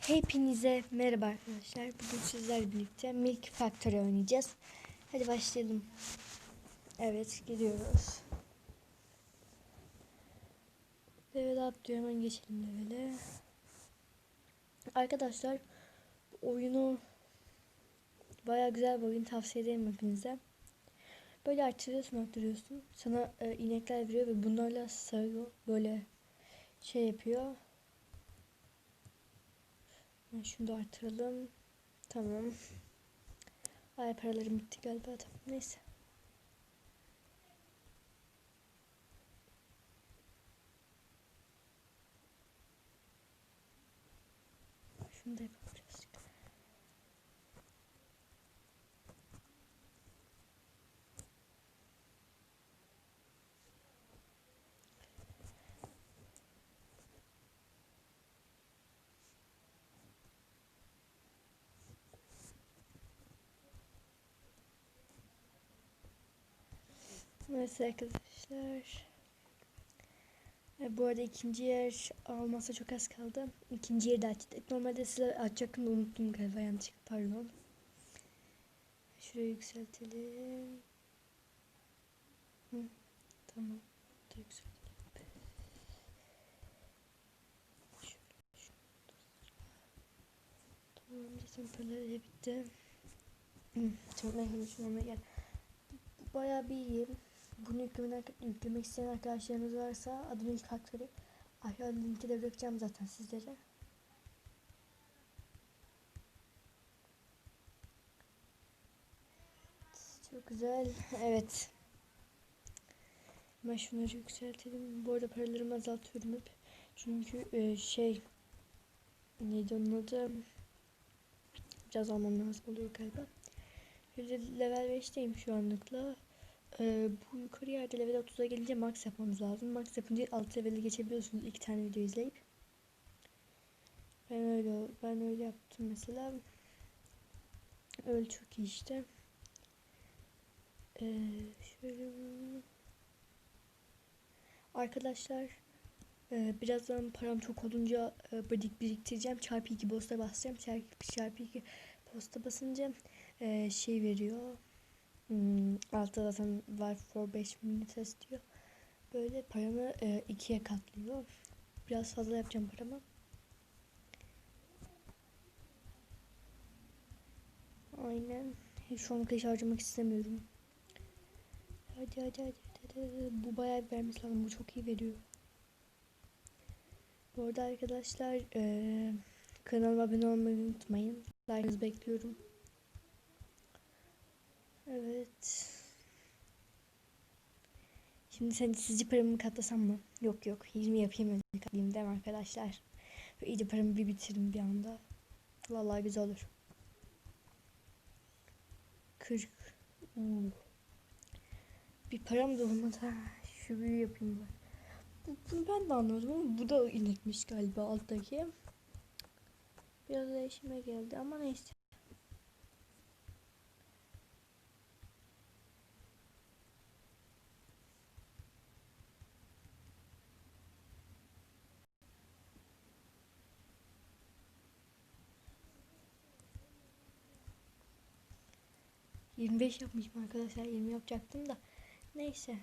Hepinize merhaba arkadaşlar. Bugün sizlerle birlikte Milk Factory oynayacağız. Hadi başlayalım. Evet gidiyoruz. Level up diyor hemen geçelim levele. Arkadaşlar oyunu baya güzel bir oyun tavsiye ederim hepinize. Böyle arttırıyorsun arttırıyorsun. Sana e, inekler veriyor ve bunlarla sarıyor. Böyle şey yapıyor. Şunu da artıralım. Tamam. Ay paralarım bitti galiba. Neyse. Şunu da yapalım Neyse arkadaşlar. E, bu arada ikinci yer almasa çok az kaldı. İkinci yeri de açtık. Normalde size açacaktım da unuttum galiba yanlışlıkla pardon. Şurayı yükseltelim. Hı, tamam. Yükseltelim. Tamam bitti. Hı, Tamam ben şuna gel. Bayağı bir iyi. Bunu yüklemek, yüklemek isteyen arkadaşlarınız varsa ilk Factory. Aşağıda linki de bırakacağım zaten sizlere. Çok güzel. Evet. Ben şunları yükseltelim. Bu arada paralarımı azaltıyorum hep. Çünkü e, şey neydi onun adı? Biraz almam lazım oluyor galiba. Level 5'teyim şu anlıkla. Ee, bu yukarı yerde level 30'a gelince max yapmamız lazım. Max yapınca alt level'e geçebiliyorsunuz iki tane video izleyip. Ben öyle ben öyle yaptım mesela. Öyle çok iyi işte. Ee, şöyle Arkadaşlar e, birazdan param çok olunca e, birik biriktireceğim. Çarpı 2 posta basacağım. Çarpı, çarpı 2 posta basınca e, şey veriyor. Hmm, altta zaten var for 5 minutes diyor. Böyle paramı e, ikiye katlıyor. Biraz fazla yapacağım paramı. Aynen. Şu an kış harcamak istemiyorum. Hadi hadi hadi. hadi, hadi. Bu bayağı vermesi lazım. Bu çok iyi veriyor. Bu arada arkadaşlar e, kanalıma abone olmayı unutmayın. Like'ınızı bekliyorum. Evet. Şimdi sen sizce paramı katlasam mı? Yok yok 20 yapayım öyle katlayayım değil mi arkadaşlar? Ve iyice paramı bir bitiririm bir anda. Vallahi güzel olur. 40. Uu. Bir param da olmadı. Şu büyü yapayım ben. Bu, bunu ben de anladım ama bu da inekmiş galiba alttaki. Biraz değişime geldi ama neyse. Yirmi beş yapmışım arkadaşlar. 20 yapacaktım da. Neyse.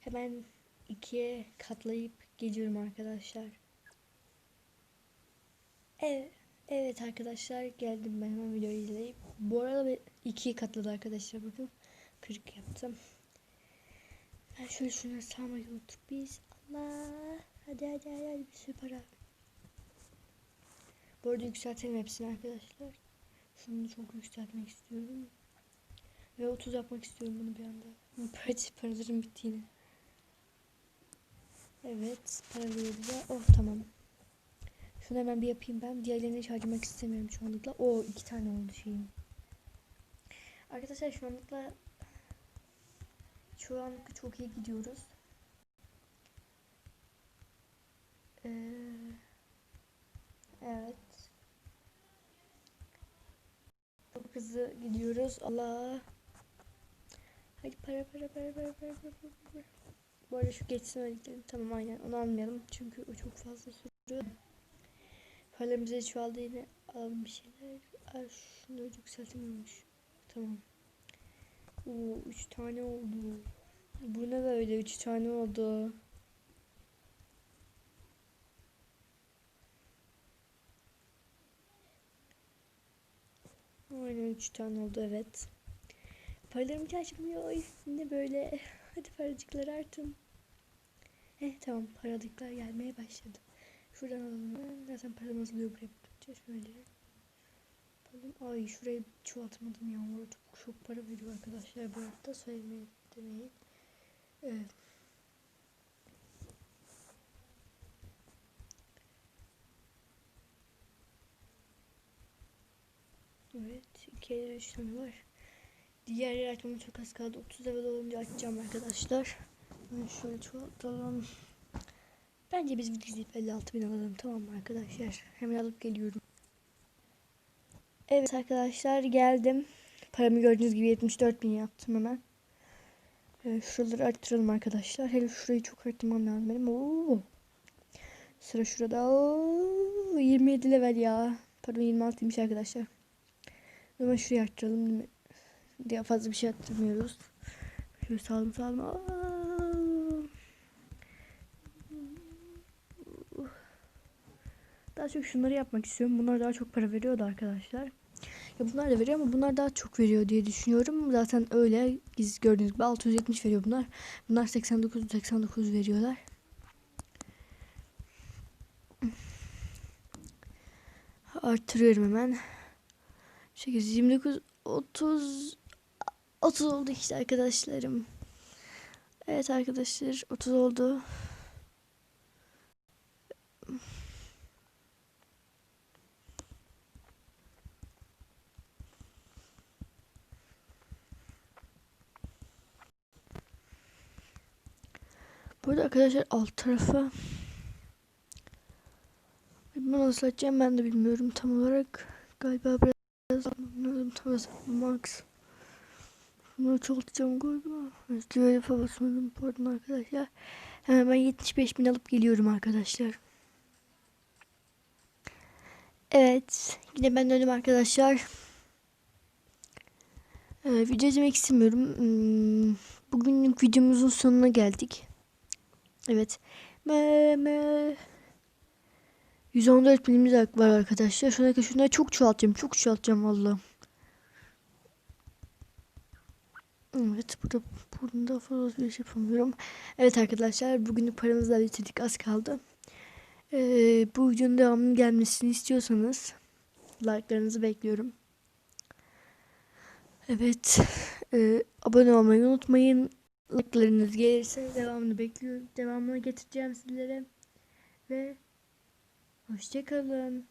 Hemen ikiye katlayıp geliyorum arkadaşlar. Evet, evet arkadaşlar geldim ben hemen videoyu izleyip. Bu arada ikiye katladı arkadaşlar bakın. 40 yaptım. Ben şöyle şunları sağmayı unuttuk biz. Allah. Hadi hadi hadi, hadi bir sürü para. Bu arada yükseltelim hepsini arkadaşlar. Şunu çok yükseltmek istiyorum. Ve 30 yapmak istiyorum bunu bir anda. Parası paralarım bitti yine. Evet para veriyor. Oh tamam. Şunu hemen bir yapayım ben. Diğerlerini hiç harcamak istemiyorum şu anlıkla. O iki tane oldu şeyim. Arkadaşlar şu anlıkla şu anlıkla çok iyi gidiyoruz. Ee, evet. Çok hızlı gidiyoruz. Allah. Hadi para para para para para para para. Bu arada şu geçsin öyle. Tamam aynen onu almayalım. Çünkü o çok fazla sürüyor. Paramız hiç çoğaldı yine alalım bir şeyler. Ay şunu yükseltemiyormuş. Tamam. Oo, üç tane oldu. Bu ne böyle üç tane oldu. Aynen üç tane oldu evet. Paralarım hiç açmıyor. Ne böyle. Hadi paracıklar artın. Heh tamam paralıklar gelmeye başladı. Şuradan alalım. Zaten param azalıyor buraya bakınca şöyle. Param, ay şurayı çoğaltmadım ya. Orada çok, çok para veriyor arkadaşlar. Bu hafta söylemeyin demeyin. Evet. Evet. 2 ile 3 tane var. Diğer yer açmama çok az kaldı. 30 level olunca açacağım arkadaşlar. Ben şöyle çoğaltalım. Bence biz video izleyip 56 bin alalım. Tamam mı arkadaşlar? Hemen alıp geliyorum. Evet arkadaşlar geldim. Paramı gördüğünüz gibi 74 bin yaptım hemen. Evet, şuraları arttıralım arkadaşlar. Hele şurayı çok arttırmam lazım benim. Oo. Sıra şurada. Oo, 27 level ya. Pardon 26'ymış arkadaşlar. Hemen şurayı arttıralım. Diye fazla bir şey arttırmıyoruz. Şöyle sağlam sağlam. Daha çok şunları yapmak istiyorum. Bunlar daha çok para veriyordu arkadaşlar. Ya bunlar da veriyor ama bunlar daha çok veriyor diye düşünüyorum. Zaten öyle. Gördüğünüz gibi 670 veriyor bunlar. Bunlar 89 89 veriyorlar. Artırıyorum hemen. 8 29 30 30 oldu işte arkadaşlarım. Evet arkadaşlar 30 oldu. Burada arkadaşlar alt tarafa bunu nasıl açacağım ben de bilmiyorum tam olarak. Galiba biraz olarak. Max. Bunu çoğaltacağım galiba. Şöyle basmadım pardon arkadaşlar. Hemen ben 75 bin alıp geliyorum arkadaşlar. Evet. Yine ben döndüm arkadaşlar. Ee, video izlemek istemiyorum. Hmm, bugünlük videomuzun sonuna geldik. Evet. Me. 114 binimiz var arkadaşlar. Şuna şunları çok çoğaltacağım. Çok çoğaltacağım valla. Evet burada burada fazla bir şey yapamıyorum. Evet arkadaşlar bugünlük paramızı da bitirdik az kaldı. Ee, bu videonun devamının gelmesini istiyorsanız like'larınızı bekliyorum. Evet e, abone olmayı unutmayın. Like'larınız gelirse devamını bekliyorum. Devamını getireceğim sizlere. Ve hoşçakalın.